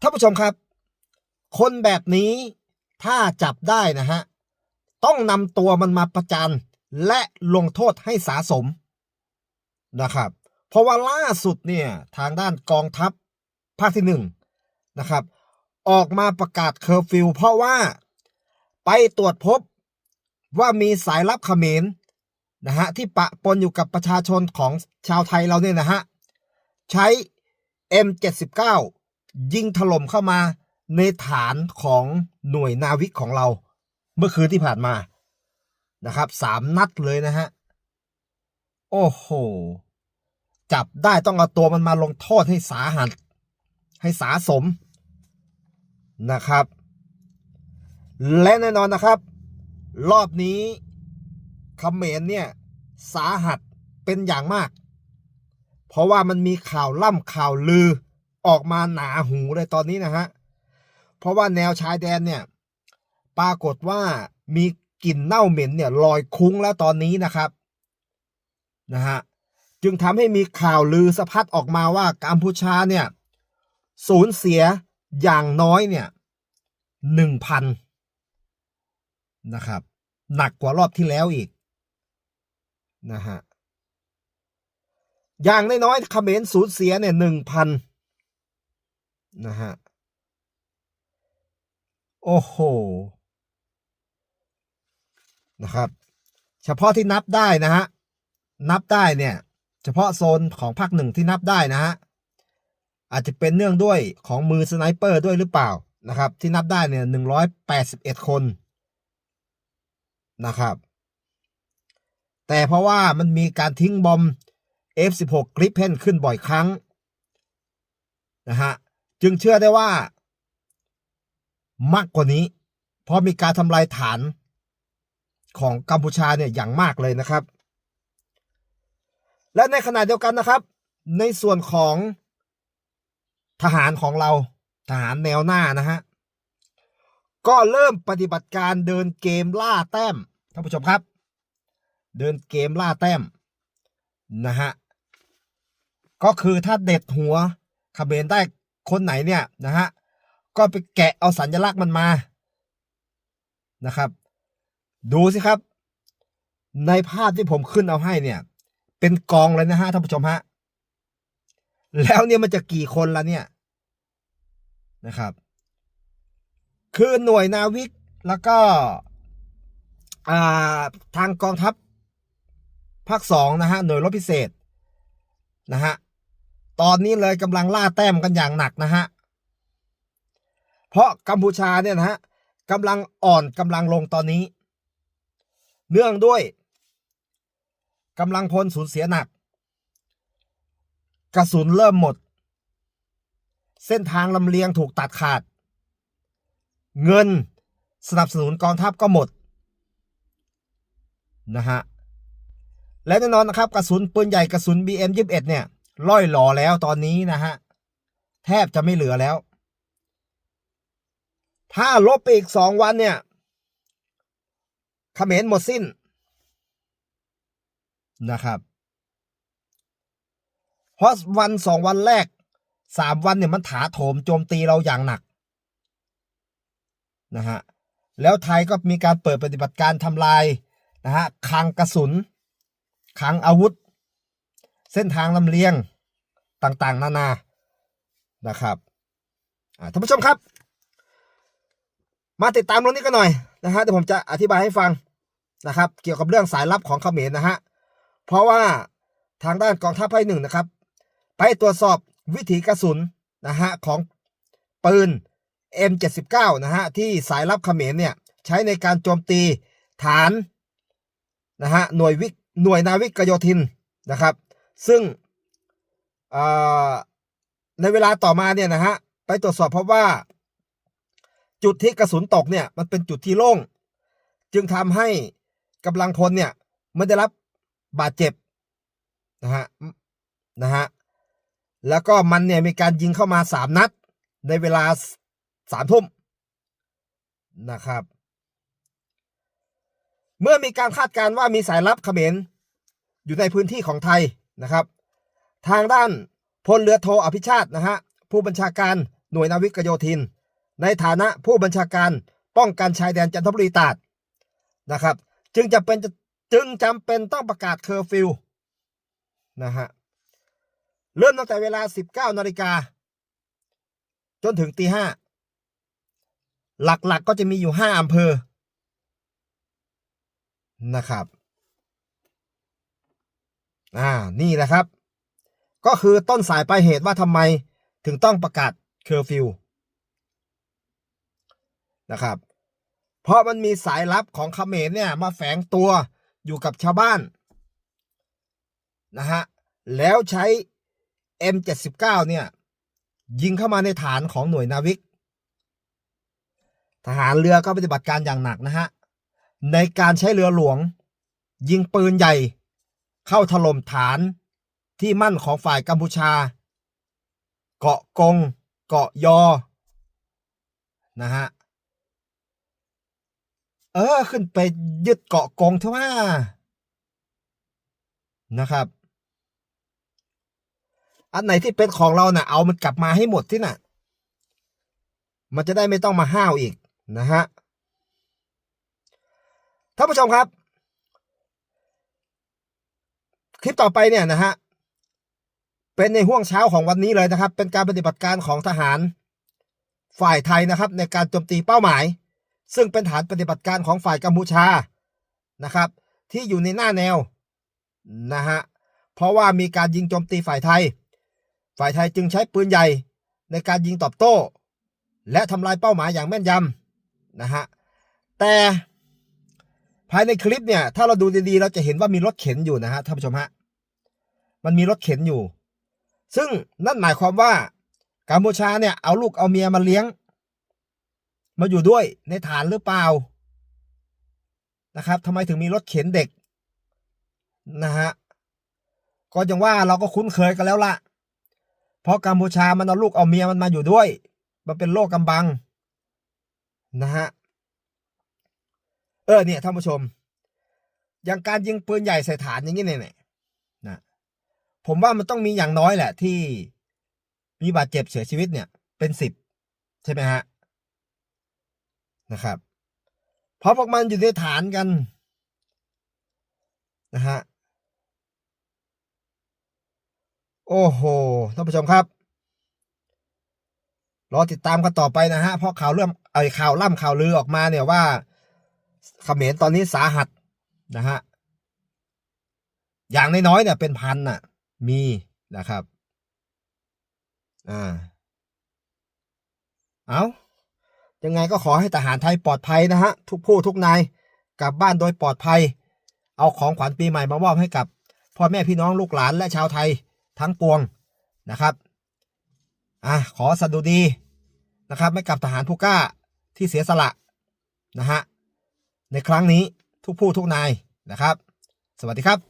ท่านผู้ชมครับ คนแบบนี้ถ้าจับได้นะฮะ ต้องนำตัวมันมาประจานและลงโทษให้สาสมนะครับ เพราะว่าล่าสุดเนี่ยทางด้านกองทัพภาคที่หนึ่งนะครับ ออกมาประกาศเคอร์ฟิวเพราะว่าไปตรวจพบว่ามีสายลับเขมรนะฮะที่ปะปนอยู่กับประชาชนของชาวไทยเราเนี่ยนะฮะ ใช้ M79 ยิงถล่มเข้ามาในฐานของหน่วยนาวิกของเรา เมื่อคืนที่ผ่านมานะครับสามนัดเลยนะฮะ โอ้โห จับได้ต้องเอาตัวมันมาลงโทษให้สาหัส ให้สาสมนะครับ และแน่นอนนะครับ รอบนี้เมรเนี่ยสาหัสเป็นอย่างมาก เพราะว่ามันมีข่าวล่ำข่าวลือ ออกมาหนาหูเลยตอนนี้นะฮะ เพราะว่าแนวชายแดนเนี่ย ปรากฏว่ามีกลิ่นเน่าเหม็นเนี่ยลอยคุ้งแล้วตอนนี้นะครับนะฮะจึงทำให้มีข่าวลือสะพัดออกมาว่ากัมพูชาเนี่ยสูญเสียอย่างน้อยเนี่ยหนึ่งพันนะครับ หนักกว่ารอบที่แล้วอีกนะฮะอย่างน้อยๆเขมรสูญเสียเนี่ยหนึ่งพัน นะฮะ โอ้โห นะครับ เฉพาะที่นับได้นะฮะ นับได้เนี่ย เฉพาะโซนของภาคหนึ่งที่นับได้นะฮะ อาจจะเป็นเนื่องด้วยของมือสไนเปอร์ด้วยหรือเปล่านะครับ ที่นับได้เนี่ยหนึ่งร้อยแปดสิบเอ็ดคนนะครับ แต่เพราะว่ามันมีการทิ้งบอม F16 กริปเพนขึ้นบ่อยครั้งนะฮะ จึงเชื่อได้ว่ามากกว่านี้ เพราะมีการทำลายฐานของกัมพูชาเนี่ยอย่างมากเลยนะครับ และในขณะเดียวกันนะครับ ในส่วนของทหารของเราทหารแนวหน้านะฮะก็เริ่มปฏิบัติการเดินเกมล่าแต้มท่านผู้ชมครับ เดินเกมล่าแต้มนะฮะก็คือถ้าเด็ดหัวขเขบนได้ คนไหนเนี่ยนะฮะก็ไปแกะเอาสัญลักษณ์มันมานะครับ ดูสิครับ ในภาพที่ผมขึ้นเอาให้เนี่ย เป็นกองเลยนะฮะท่านผู้ชมฮะแล้วเนี่ยมันจะกี่คนละเนี่ยนะครับ คือหน่วยนาวิกแล้วก็อ่าทางกองทัพภาคสองนะฮะหน่วยรบพิเศษนะฮะ ตอนนี้เลยกำลังล่าแต้มกันอย่างหนักนะฮะ เพราะกัมพูชาเนี่ยนะฮะกำลังอ่อนกำลังลงตอนนี้ เนื่องด้วยกำลังพลสูญเสียหนัก กระสุนเริ่มหมด เส้นทางลำเลียงถูกตัดขาด เงินสนับสนุนกองทัพก็หมดนะฮะและแน่นอนนะครับกระสุนปืนใหญ่กระสุน BM 21 เนี่ย ล่อยหล่อแล้วตอนนี้นะฮะ แทบจะไม่เหลือแล้ว ถ้าลบไปอีกสองวันเนี่ยเขมรหมดสิ้นนะครับเพราะวันสองวันแรกสามวันเนี่ยมันถาโถมโจมตีเราอย่างหนักนะฮะแล้วไทยก็มีการเปิดปฏิบัติการทำลายนะฮะคลังกระสุนคลังอาวุธ เส้นทางลำเลียงต่างๆ นานา นะครับท่านผู้ชมครับ มาติดตามเรื่องนี้กันหน่อยนะฮะเดี๋ยวผมจะอธิบายให้ฟังนะครับ เกี่ยวกับเรื่องสายลับของเขมรนะฮะ เพราะว่าทางด้านกองทัพภาคหนึ่งนะครับ ไปตรวจสอบวิถีกระสุนนะฮะของปืน M79 นะฮะที่สายลับเขมรเนี่ยใช้ในการโจมตีฐานนะฮะหน่วยวิหน่วยนาวิกโยธินนะครับ ซึ่งในเวลาต่อมาเนี่ยนะฮะไปตรวจสอบพบว่า จุดที่กระสุนตกเนี่ยมันเป็นจุดที่โล่ง จึงทำให้กำลังพลเนี่ยไม่ได้รับบาดเจ็บนะฮะนะฮะแล้วก็มันเนี่ยมีการยิงเข้ามาสามนัด ในเวลาสามทุ่มนะครับ เมื่อมีการคาดการณ์ว่ามีสายลับเขมรอยู่ในพื้นที่ของไทย นะครับ ทางด้านพลเรือโทอภิชาตินะฮะผู้บัญชาการหน่วยนาวิกโยธิน ในฐานะผู้บัญชาการป้องกันชายแดนจันทบุรีตาดนะครับ จึงจะเป็นจึงจำเป็นต้องประกาศเคอร์ฟิวนะฮะเริ่มตั้งแต่เวลา 19นาฬิกาจนถึงตีห้าหลักๆก็จะมีอยู่ 5อำเภอนะครับ อ่านี่แหละครับ ก็คือต้นสายปลายเหตุว่าทำไมถึงต้องประกาศเคอร์ฟิวนะครับ เพราะมันมีสายลับของเขมรเนี่ยมาแฝงตัวอยู่กับชาวบ้านนะฮะแล้วใช้ M79 เนี่ยยิงเข้ามาในฐานของหน่วยนาวิก ทหารเรือก็ปฏิบัติการอย่างหนักนะฮะ ในการใช้เรือหลวง ยิงปืนใหญ่ เข้าถล่มฐานที่มั่นของฝ่ายกัมพูชา เกาะกง เกาะยอ นะฮะ เออ ขึ้นไปยึดเกาะกงเถอะว่านะครับ อันไหนที่เป็นของเรานะ่ะ เอามันกลับมาให้หมดที่น่ะ มันจะได้ไม่ต้องมาห้าวอีกนะฮะท่านผู้ชมครับ คลิปต่อไปเนี่ยนะฮะเป็นในห่วงเช้าของวันนี้เลยนะครับ เป็นการปฏิบัติการของทหารฝ่ายไทยนะครับ ในการโจมตีเป้าหมาย ซึ่งเป็นฐานปฏิบัติการของฝ่ายกัมพูชานะครับ ที่อยู่ในหน้าแนวนะฮะเพราะว่ามีการยิงโจมตีฝ่ายไทย ฝ่ายไทยจึงใช้ปืนใหญ่ในการยิงตอบโต้ และทำลายเป้าหมายอย่างแม่นยำนะฮะแต่ ภายในคลิปเนี่ย ถ้าเราดูดีๆ เราจะเห็นว่ามีรถเข็นอยู่นะฮะท่านผู้ชมฮะ มันมีรถเข็นอยู่ ซึ่งนั่นหมายความว่ากัมพูชาเนี่ยเอาลูกเอาเมียมาเลี้ยง มาอยู่ด้วยในฐานหรือเปล่านะครับทำไมถึงมีรถเข็นเด็กนะฮะก็อย่างว่าเราก็คุ้นเคยกันแล้วละเพราะกัมพูชามันเอาลูกเอาเมียมันมาอยู่ด้วย มันเป็นโลกกำบังนะฮะ เออเนี่ยท่านผู้ชม อย่างการยิงปืนใหญ่ใส่ฐานอย่างนี้เนี่ยนะผมว่ามันต้องมีอย่างน้อยแหละ ที่มีบาดเจ็บเสียชีวิตเนี่ย เป็นสิบใช่ไหมฮะนะครับ เพราะพวกมันอยู่ในฐานกันนะฮะโอ้โหท่านผู้ชมครับ รอติดตามกันต่อไปนะฮะเพราะข่าวเรื่องไอ้ข่าวล่ำข่าวลือออกมาเนี่ยว่า เขมรตอนนี้สาหัสนะฮะอย่างน้อยๆเนี่ยเป็นพันน่ะ มีนะครับ อ่า เอายังไงก็ขอให้ทหารไทยปลอดภัยนะฮะ ทุกผู้ทุกนายกลับบ้านโดยปลอดภัย เอาของขวัญปีใหม่มามอบให้กับพ่อแม่พี่น้องลูกหลานและชาวไทยทั้งปวงนะครับ อะขอสดุดีนะครับให้กับทหารผู้กล้าที่เสียสละนะฮะ ในครั้งนี้ทุกผู้ทุกนายนะครับ สวัสดีครับ